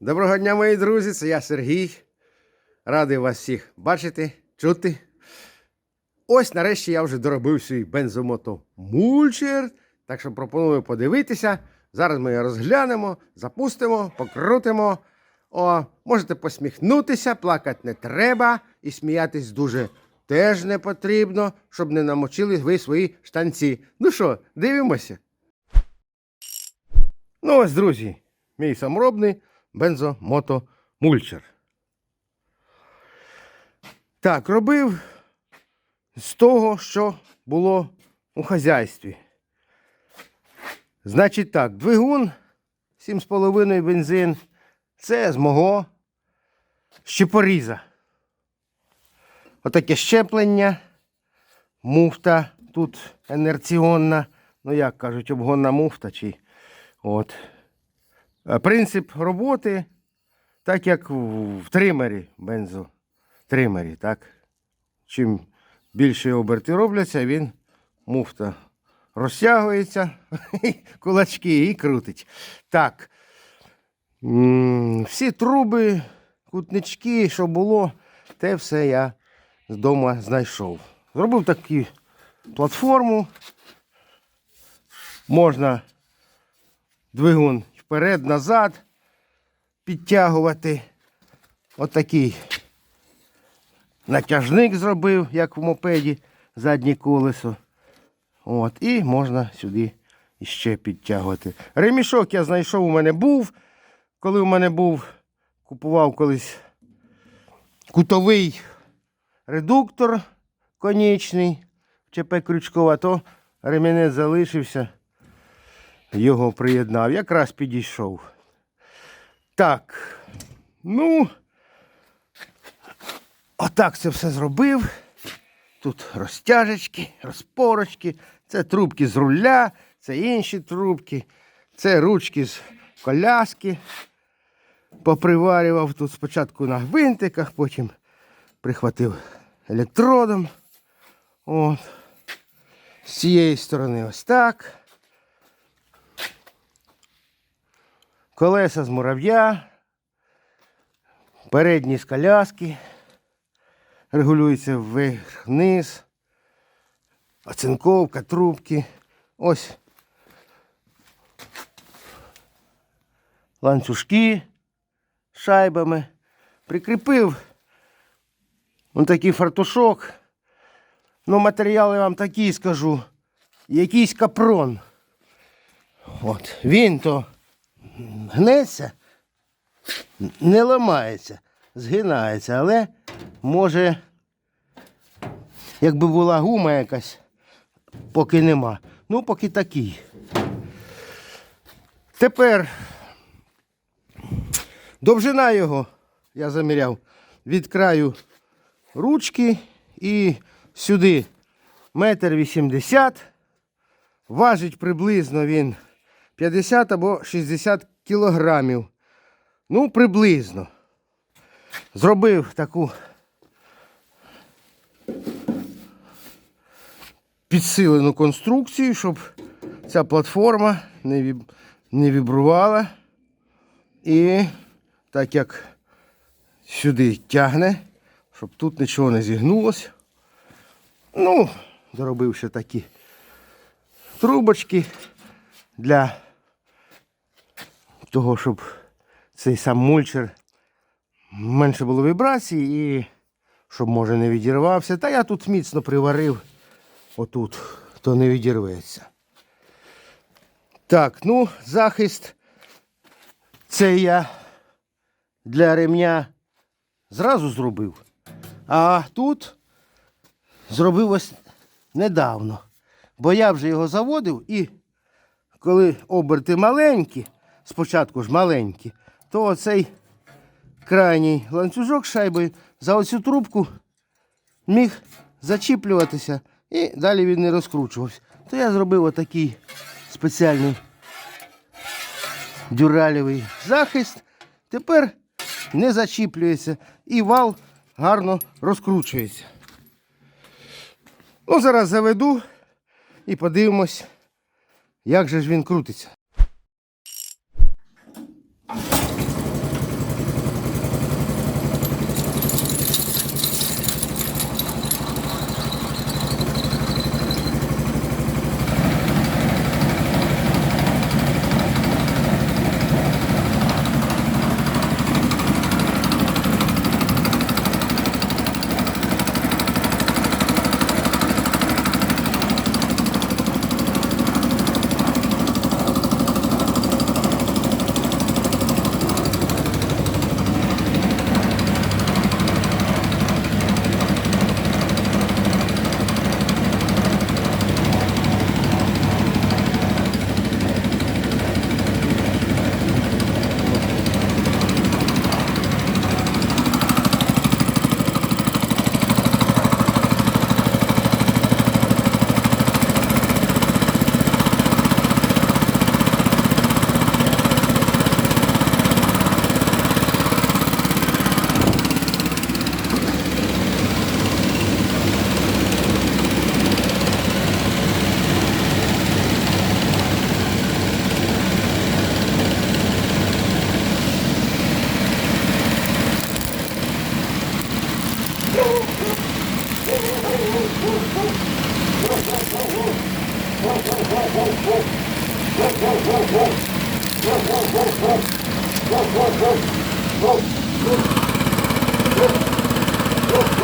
Доброго дня, мої друзі! Це я Сергій. Радий вас всіх бачити, чути. Ось нарешті я вже доробив свій бензомото мульчер. Так що пропоную подивитися. Зараз ми його розглянемо, запустимо, покрутимо. О, можете посміхнутися, плакати не треба і сміятись дуже теж не потрібно, щоб не намочили ви свої штанці. Ну що, дивимося. Ну ось, друзі, мій саморобний бензомотомульчер. Так, робив з того, що було у хазяйстві. Значить так, двигун 7,5 бензин. Це з мого щепоріза. Отаке щеплення, муфта тут інерціонна, ну як кажуть, обгонна муфта. чи От. Е, Принцип роботи, так як в тримері, бензотримері, так? Чим більше оберти робляться, він муфта розтягується, кулачки і крутить. Так. Всі труби, кутнички, що було, те все я вдома знайшов. Зробив таку платформу. Можна двигун вперед-назад підтягувати. Отакий натяжник зробив, як в мопеді, заднє колесо. От, і можна сюди іще підтягувати. Ремішок я знайшов, у мене був. Коли у мене був, купував колись кутовий редуктор конічний ЧП Крючкова, то ремінець залишився його приєднав. Якраз підійшов. Так. Ну, отак це все зробив. Тут розтяжечки, розпорочки, це трубки з руля, це інші трубки, це ручки з коляски. Поприварював тут спочатку на гвинтиках, потім прихватив електродом. От. З цієї сторони ось так. Колеса з мурав'я, передні з коляски, регулюється вверх-вниз, оцинковка, трубки. Ось ланцюжки з шайбами. Прикріпив он такий фартушок. Ну, матеріали вам такі скажу. Якийсь капрон. От, він то гнеться, не ламається, згинається, але може, якби була гума якась, поки нема. Ну, поки такий. Тепер довжина його, я заміряв, від краю ручки і сюди метр вісімдесят. Важить приблизно він 50 або 60 кілограмів. Ну, приблизно. Зробив таку підсилену конструкцію, щоб ця платформа не, віб... не вібрувала. І так як сюди тягне, щоб тут нічого не зігнулося. Ну, доробив ще такі трубочки для того, щоб цей сам мульчер менше було вібрацій і щоб, може, не відірвався. Та я тут міцно приварив отут, то не відірветься. Так, ну, захист. Це я для ремня зразу зробив. А тут зробив ось недавно. Бо я вже його заводив і коли оберти маленькі, спочатку ж маленькі, то оцей крайній ланцюжок шайбою за оцю трубку міг зачіплюватися і далі він не розкручувався. То я зробив отакий спеціальний дюралєвий захист. Тепер не зачіплюється і вал гарно розкручується. Ну, зараз заведу і подивимось, як же ж він крутиться.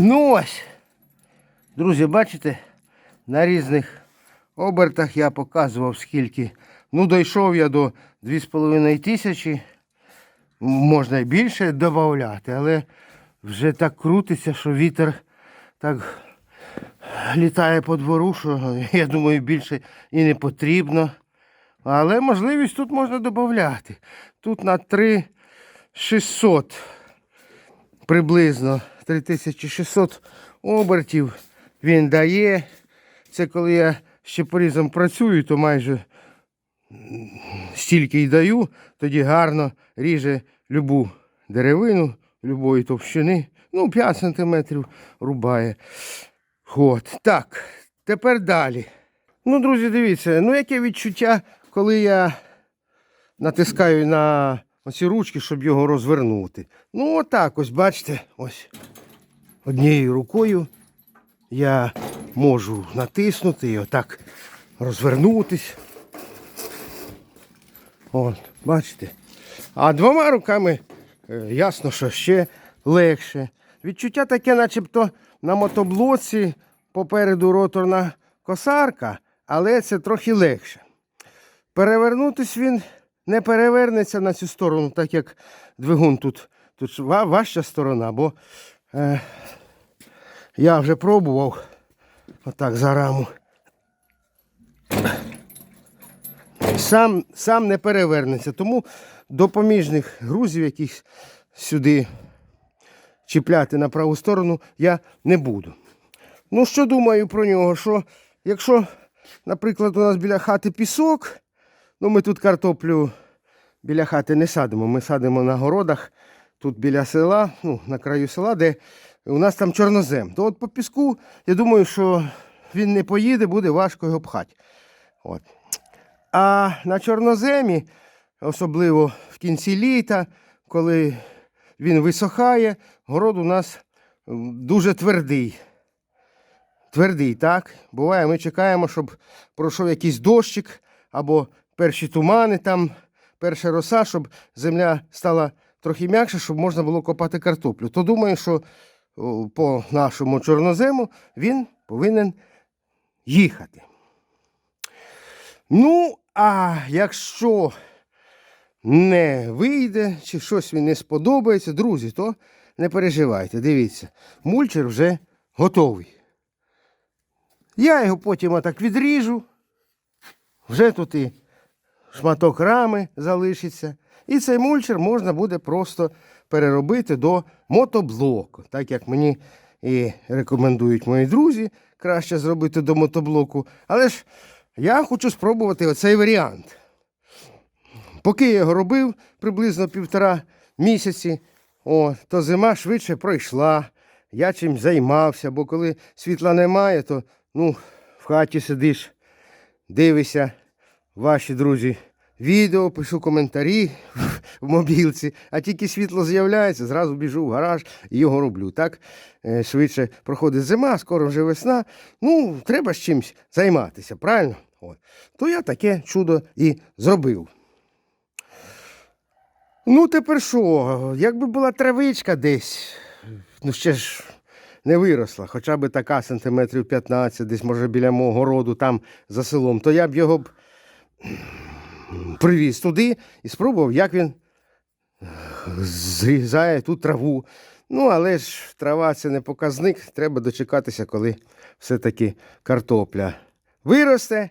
Ну. Друзі, бачите, на різних обертах я показував скільки. Ну, дійшов я до 2,5 тисячі. Можна і більше додати, але вже так крутиться, що вітер так літає по двору, що я думаю, більше і не потрібно. Але можливість тут можна додати. Тут на 3600 приблизно 3600 обертів він дає. Це коли я ще порізом працюю, то майже стільки й даю, тоді гарно ріже любу деревину любої товщини. Ну, 5 см рубає. От. Так, тепер далі. Ну, друзі, дивіться, ну яке відчуття, коли я натискаю на оці ручки, щоб його розвернути. Ну, отак ось, бачите, ось однією рукою я можу натиснути і отак розвернутись. От, бачите. А двома руками е, ясно, що ще легше. Відчуття таке, начебто на мотоблоці попереду роторна косарка, але це трохи легше. Перевернутись він не перевернеться на цю сторону, так як двигун тут, тут важча сторона, бо е, я вже пробував отак за раму. Сам, сам не перевернеться, тому допоміжних грузів якихось сюди чіпляти на праву сторону я не буду. Ну, що думаю про нього? Що якщо, наприклад, у нас біля хати пісок, ну ми тут картоплю біля хати не садимо, ми садимо на городах, тут біля села, ну, на краю села, де у нас там чорнозем. То от по піску, я думаю, що він не поїде, буде важко його пхати. От. А на чорноземі, особливо в кінці літа, коли він висохає, город у нас дуже твердий. Твердий, так? Буває, ми чекаємо, щоб пройшов якийсь дощик або перші тумани, там, перша роса, щоб земля стала трохи м'якша, щоб можна було копати картоплю. То думаю, що по нашому чорнозему він повинен їхати. Ну, а якщо не вийде, чи щось він не сподобається, друзі, то не переживайте. Дивіться, мульчер вже готовий. Я його потім отак відріжу. Вже тут і шматок рами залишиться. І цей мульчер можна буде просто переробити до мотоблоку, так як мені і рекомендують мої друзі, краще зробити до мотоблоку. Але ж я хочу спробувати оцей варіант. Поки я його робив приблизно півтора місяці, о, то зима швидше пройшла. Я чим займався, бо коли світла немає, то ну, в хаті сидиш, дивишся ваші друзі відео, пишу коментарі в мобілці, а тільки світло з'являється, зразу біжу в гараж і його роблю. Так е, швидше проходить зима, скоро вже весна. Ну, треба з чимось займатися, правильно? От. То я таке чудо і зробив. Ну, тепер що? Якби була травичка десь, ну ще ж не виросла, хоча б така сантиметрів 15, десь може біля мого городу, там за селом, то я б його б привіз туди і спробував, як він зрізає ту траву. Ну, але ж трава це не показник, треба дочекатися, коли все-таки картопля виросте.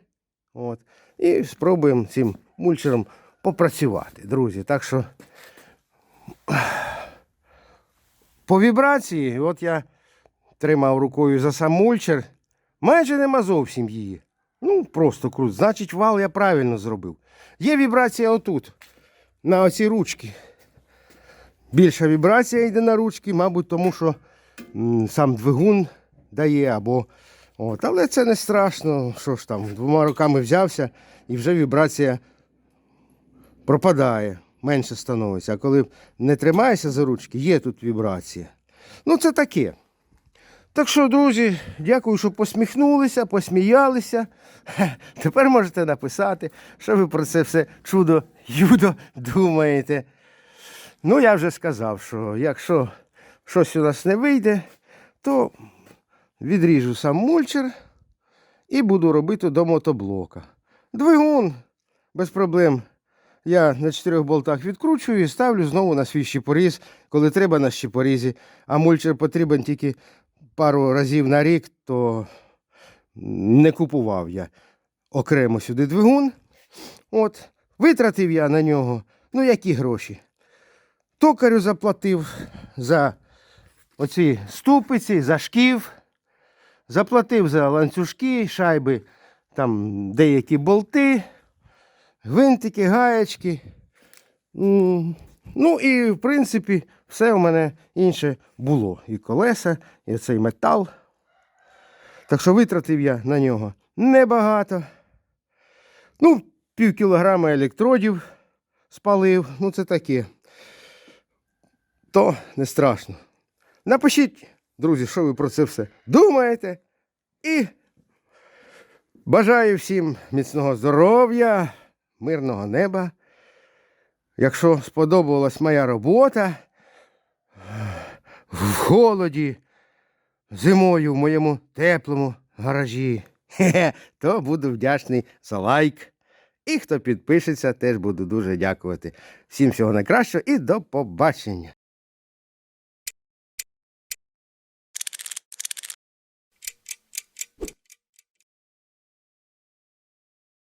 От, і спробуємо цим мульчером попрацювати, друзі. Так що по вібрації, от я тримав рукою за сам мульчер, майже нема зовсім її. Ну, просто крут. Значить, вал я правильно зробив. Є вібрація отут, на оці ручки. Більша вібрація йде на ручки, мабуть, тому що м, сам двигун дає або. От. Але це не страшно. Що ж там, двома руками взявся і вже вібрація пропадає, менше становиться. А коли не тримаєшся за ручки, є тут вібрація. Ну, це таке. Так що, друзі, дякую, що посміхнулися, посміялися. Тепер можете написати, що ви про це все чудо юдо думаєте. Ну, я вже сказав, що якщо щось у нас не вийде, то відріжу сам мульчер і буду робити до мотоблока. Двигун без проблем. Я на чотирьох болтах відкручую і ставлю знову на свій щепоріз, коли треба на щепорізі, а мульчер потрібен тільки пару разів на рік, то не купував я окремо сюди двигун. От, витратив я на нього, ну які гроші. Токарю заплатив за оці ступиці, за шків, заплатив за ланцюжки, шайби, там деякі болти, гвинтики, гаєчки. Ну і, в принципі, все у мене інше було. І колеса, і цей метал. Так що витратив я на нього небагато. Ну, пів кілограма електродів спалив. Ну, це таке. То не страшно. Напишіть, друзі, що ви про це все думаєте. І бажаю всім міцного здоров'я, мирного неба. Якщо сподобалась моя робота в холоді, зимою в моєму теплому гаражі, то буду вдячний за лайк. І хто підпишеться, теж буду дуже дякувати. Всім всього найкращого і до побачення.